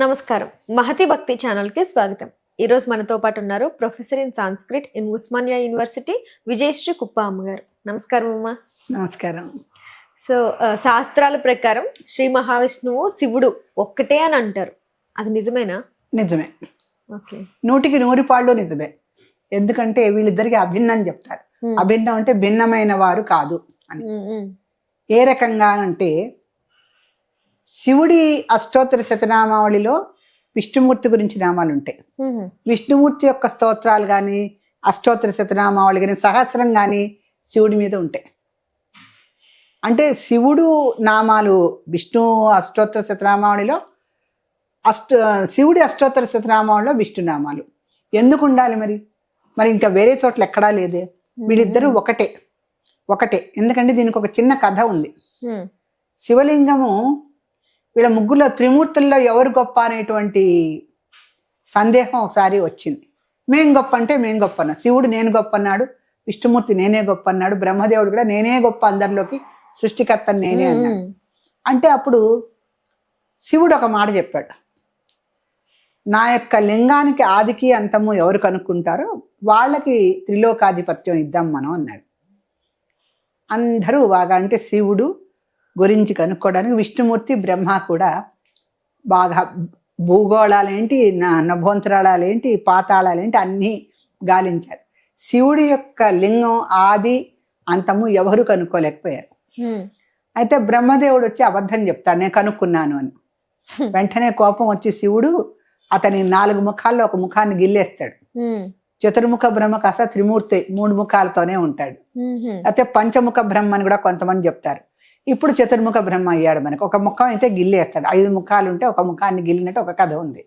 నమస్కారం. మహతి భక్తి ఛానల్కి స్వాగతం. ఈ రోజు మనతో పాటు ఉన్నారు professor in Sanskrit in Osmania university Vijayasri Kuppa అమ్మగారు. నమస్కారం అమ్మా. నమస్కారం. సో శాస్త్రాల ప్రకారం శ్రీ మహావిష్ణువు శివుడు ఒక్కటే అని అంటారు. అది నిజమేనా? నిజమే. ఓకే. నూటికి నూరు పాళ్ళు నిజమే. ఎందుకంటే వీళ్ళిద్దరికి అభిన్నం చెప్తారు. అభిన్నం అంటే భిన్నమైన వారు కాదు అని. ఏ రకంగా అంటే శివుడి అష్టోత్తర శతనామావళిలో విష్ణుమూర్తి గురించి నామాలు ఉంటాయి. విష్ణుమూర్తి యొక్క స్తోత్రాలు కానీ అష్టోత్తర శతనామావళి కానీ సహస్రం కానీ శివుడి మీద ఉంటాయి. అంటే శివుడు నామాలు విష్ణు అష్టోత్తర శతనామావళిలో అష్ట శివుడి అష్టోత్తర శతనామావళిలో విష్ణు నామాలు. ఎందుకు ఉండాలి మరి? మరి ఇంకా వేరే చోట్ల ఎక్కడా లేదే. వీళ్ళిద్దరూ ఒకటే. ఒకటే. ఎందుకంటే దీనికి ఒక చిన్న కథ ఉంది. శివలింగము వీళ్ళ ముగ్గురులో త్రిమూర్తుల్లో ఎవరు గొప్ప అనేటువంటి సందేహం ఒకసారి వచ్చింది. మేం గొప్ప అంటే మేం గొప్ప అన్నా. శివుడు నేను గొప్ప అన్నాడు విష్ణుమూర్తి నేనే గొప్ప అన్నాడు బ్రహ్మదేవుడు కూడా నేనే గొప్ప అందరిలోకి సృష్టికర్త నేనే అన్నాడు. అంటే అప్పుడు శివుడు ఒక మాట చెప్పాడు. నా యొక్క లింగానికి ఆదికి అంతము ఎవరు కనుక్కుంటారో వాళ్ళకి త్రిలోకాధిపత్యం ఇద్దాం మనం అన్నాడు. అందరూ బాగా అంటే శివుడు గురించి కనుక్కోవడానికి విష్ణుమూర్తి బ్రహ్మ కూడా బాగా భూగోళాలేంటి న- నభోంతరాళాలేంటి పాతాళాలేంటి అన్నీ గాలించారు. శివుడి యొక్క లింగం ఆది అంతము ఎవరు కనుక్కోలేకపోయారు. అయితే బ్రహ్మదేవుడు వచ్చి అబద్ధం చెప్తాడు నేను కనుక్కున్నాను అని. వెంటనే కోపం వచ్చి శివుడు అతని నాలుగు ముఖాల్లో ఒక ముఖాన్ని గిల్లేస్తాడు. చతుర్ముఖ బ్రహ్మ కాస్త త్రిమూర్తి మూడు ముఖాలతోనే ఉంటాడు. అయితే పంచముఖ బ్రహ్మ అని కూడా కొంతమంది చెప్తారు. ఇప్పుడు చతుర్ముఖ బ్రహ్మ అయ్యాడు మనకు. ఒక ముఖం అయితే గిల్లేస్తాడు. ఐదు ముఖాలు ఉంటే ఒక ముఖాన్ని గిల్లినట్టు ఒక కథ ఉంది.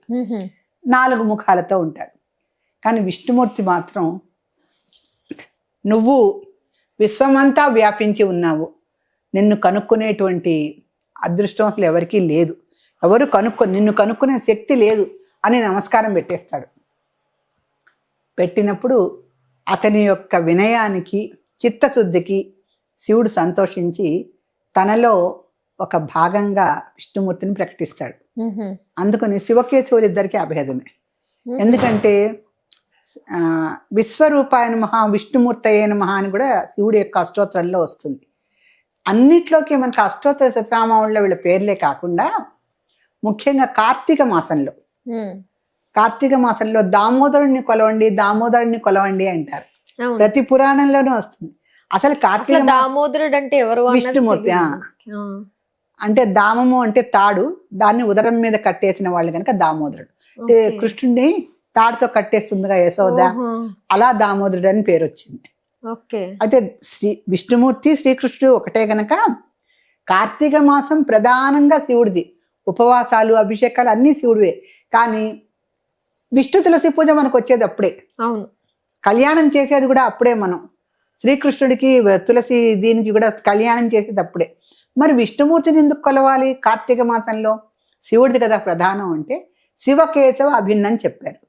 నాలుగు ముఖాలతో ఉంటాడు. కానీ విష్ణుమూర్తి మాత్రం నువ్వు విశ్వమంతా వ్యాపించి ఉన్నావు. నిన్ను కనుక్కునేటువంటి అదృష్టం అసలు ఎవరికీ లేదు. ఎవరు కనుక్కో నిన్ను కనుక్కునే శక్తి లేదు అని నమస్కారం పెట్టేస్తాడు. పెట్టినప్పుడు అతని యొక్క వినయానికి చిత్తశుద్ధికి శివుడు సంతోషించి తనలో ఒక భాగంగా విష్ణుమూర్తిని ప్రకటిస్తాడు. అందుకని శివకేశవులిద్దరికీ అభేదమే. ఎందుకంటే విశ్వరూపాయన మహా విష్ణుమూర్తయ్యన మహా అని కూడా శివుడి యొక్క అష్టోత్తరంలో వస్తుంది. అన్నిట్లోకి మనకు అష్టోత్తర శతనామావుల్లో వీళ్ళ పేర్లే కాకుండా ముఖ్యంగా కార్తీక మాసంలో. కార్తీక మాసంలో దామోదరుడిని కొలవండి దామోదరుడిని కొలవండి అంటారు. ప్రతి పురాణంలోనూ వస్తుంది. అసలు కార్తీక దామోదరుడు అంటే ఎవరు విష్ణుమూర్తి. అంటే దామము అంటే తాడు దాన్ని ఉదరం మీద కట్టేసిన వాళ్ళు కనుక దామోదరుడు. అంటే. కృష్ణుడిని తాడుతో కట్టేస్తుందిగా యశోద. అలా దామోదరుడు అని పేరు వచ్చింది. అయితే శ్రీ విష్ణుమూర్తి శ్రీకృష్ణుడు ఒకటే గనక కార్తీక మాసం ప్రధానంగా శివుడిది. ఉపవాసాలు అభిషేకాలు అన్నీ శివుడివే. కానీ విష్ణు తులసి పూజ మనకు వచ్చేది అప్పుడే. అవును. కళ్యాణం చేసేది కూడా అప్పుడే మనం. శ్రీకృష్ణుడికి తులసి దీనికి కూడా కళ్యాణం చేసేది అప్పుడే మరి విష్ణుమూర్తిని ఎందుకు కొలవాలి కార్తీక మాసంలో? శివుడిది కదా ప్రధానం అంటే శివకేశవ అభిన్నం చెప్పారు.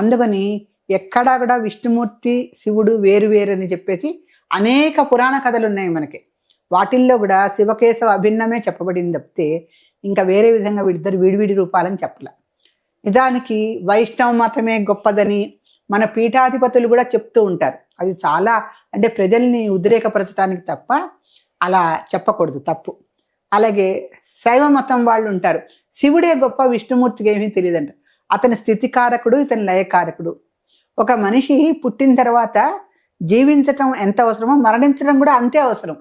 అందుకని ఎక్కడా కూడా విష్ణుమూర్తి శివుడు వేరు వేరు అని చెప్పేసి అనేక పురాణ కథలు ఉన్నాయి మనకి. వాటిల్లో కూడా శివకేశవ అభిన్నమే చెప్పబడింది తప్పితే ఇంకా వేరే విధంగా వీళ్ళిద్దరు విడివిడి రూపాలని చెప్పలే. నిజానికి వైష్ణవ మతమే గొప్పదని మన పీఠాధిపతులు కూడా చెప్తూ ఉంటారు. అది చాలా అంటే ప్రజల్ని ఉద్రేకపరచడానికి తప్ప అలా చెప్పకూడదు తప్పు. అలాగే శైవ మతం వాళ్ళు ఉంటారు. శివుడే గొప్ప విష్ణుమూర్తికి ఏమీ తెలియదంట. అతని స్థితికారకుడు ఇతని లయకారకుడు. ఒక మనిషి పుట్టిన తర్వాత జీవించటం ఎంత అవసరమో మరణించడం కూడా అంతే అవసరం.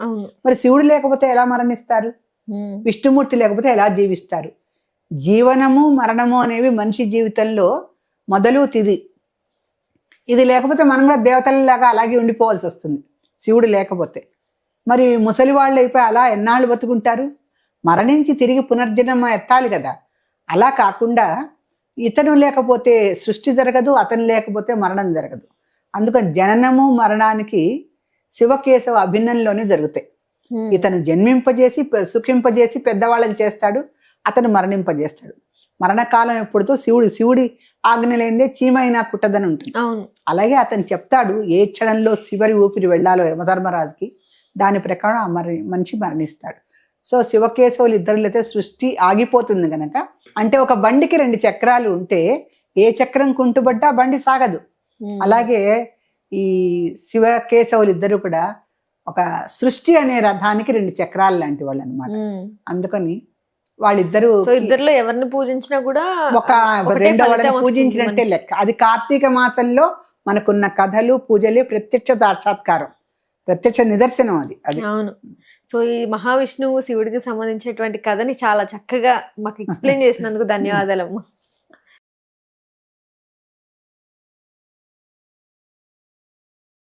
మరి శివుడు లేకపోతే ఎలా మరణిస్తారు. విష్ణుమూర్తి లేకపోతే ఎలా జీవిస్తారు? జీవనము మరణము అనేవి మనిషి జీవితంలో మొదలు తిది. ఇది లేకపోతే మనం కూడా దేవతలలాగా అలాగే ఉండిపోవాల్సి వస్తుంది. శివుడు లేకపోతే. మరి ముసలి వాళ్ళు అయిపోయి అలా ఎన్నాళ్ళు బతుకుంటారు? మరణించి తిరిగి పునర్జన్మ ఎత్తాలి కదా. అలా కాకుండా ఇతను లేకపోతే సృష్టి జరగదు అతను లేకపోతే మరణం జరగదు. అందుకని జననము మరణానికి శివకేశవ అభిన్నంలోనే జరుగుతాయి. ఇతను జన్మింపజేసి సుఖింపజేసి పెద్దవాళ్ళని చేస్తాడు అతను మరణింపజేస్తాడు. మరణకాలం ఎప్పుడుతో శివుడు శివుడి ఆజ్ఞ లేనిదే చీమైనా కుట్టదని ఉంటుంది. అలాగే అతను చెప్తాడు ఏ క్షణంలో శివరి ఊపిరి వెళ్ళాలో యమధర్మరాజుకి దాని ప్రకారం ఆ మరి మనిషి మరణిస్తాడు. సో శివకేశవులు ఇద్దరులైతే సృష్టి ఆగిపోతుంది గనక అంటే ఒక బండికి రెండు చక్రాలు ఉంటే ఏ చక్రం కుంటుబడ్డా బండి సాగదు. అలాగే ఈ శివకేశవులు ఇద్దరు కూడా ఒక సృష్టి అనే రథానికి రెండు చక్రాలు లాంటి వాళ్ళు అనమాట. అందుకని వాళ్ళిద్దరూ సో ఇద్దరిలో ఎవరిని పూజించినా కూడా ఒక రెండో వాళ్ళని పూజించినట్టే లెక్క. అది కార్తీక మాసంలో మనకున్న కథలు పూజలు ప్రత్యక్ష సాక్షాత్కారం. ప్రత్యక్ష నిదర్శనం అది. అది అవును. సో ఈ మహావిష్ణువు శివుడికి సంబంధించినటువంటి కథని చాలా చక్కగా మాకు ఎక్స్ప్లెయిన్ చేసినందుకు ధన్యవాదాలు